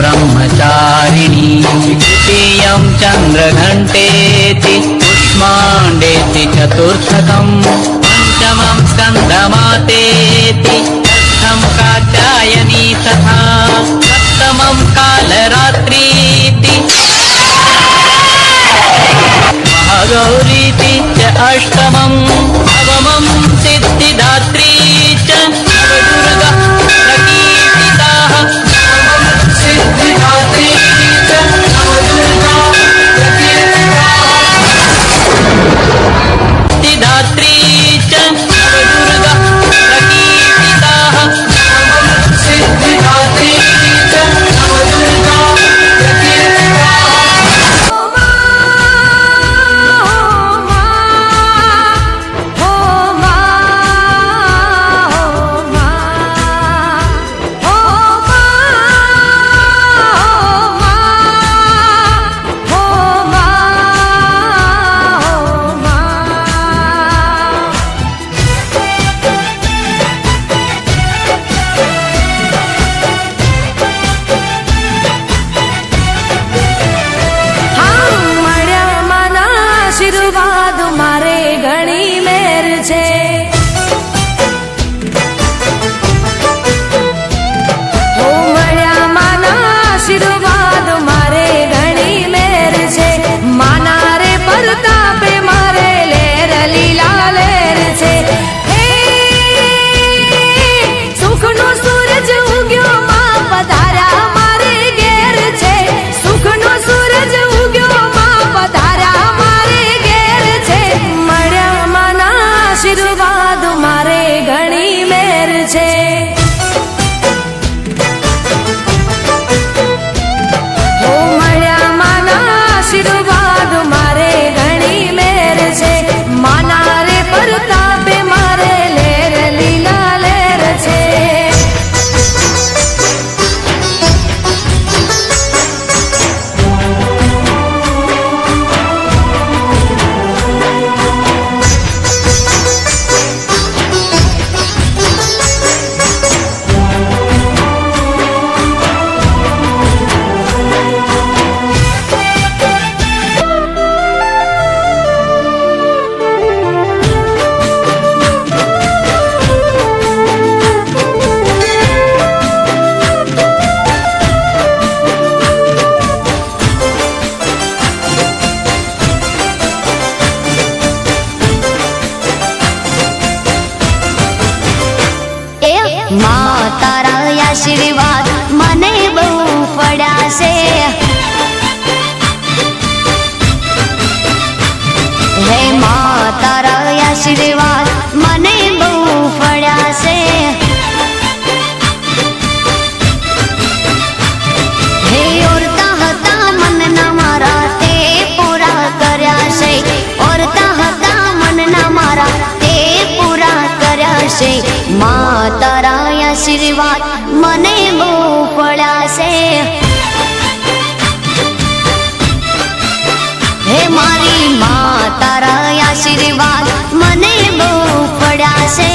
ब्रह्मचारिणी द्वितीयं चन्द्रघण्टेति कुष्माण्डेति चतुर्थकम् पञ्चमं स्कन्दमातेति षष्ठं कात्यायनी तथा सप्तमं कालरात्रीति महागौरीति च अष्टमम् આશીર્વાદ મને બહુ પડ્યા છે હે મા તારા આશીર્વાદ આશીર્વાદ મને બહુ પડાશે હે મારી મા તારા આશીર્વાદ મને બહુ પડાશે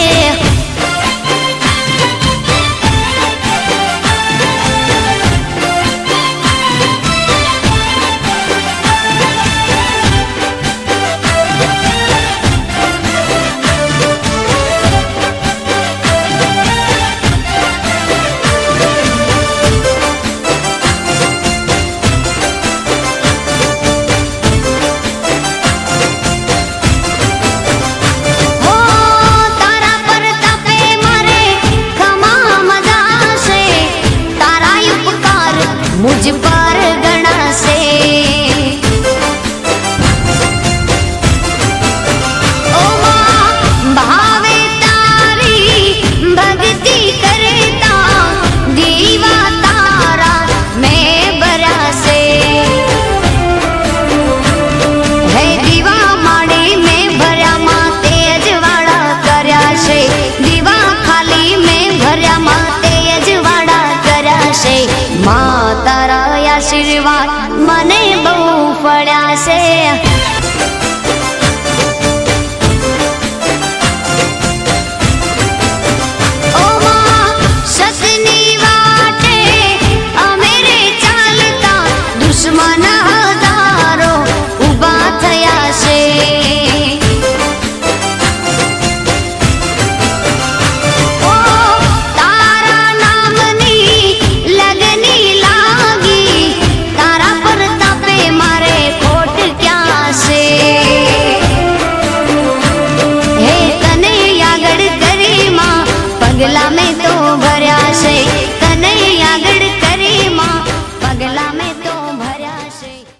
આશીર્વાદ. મને બહુ પડ્યા છે.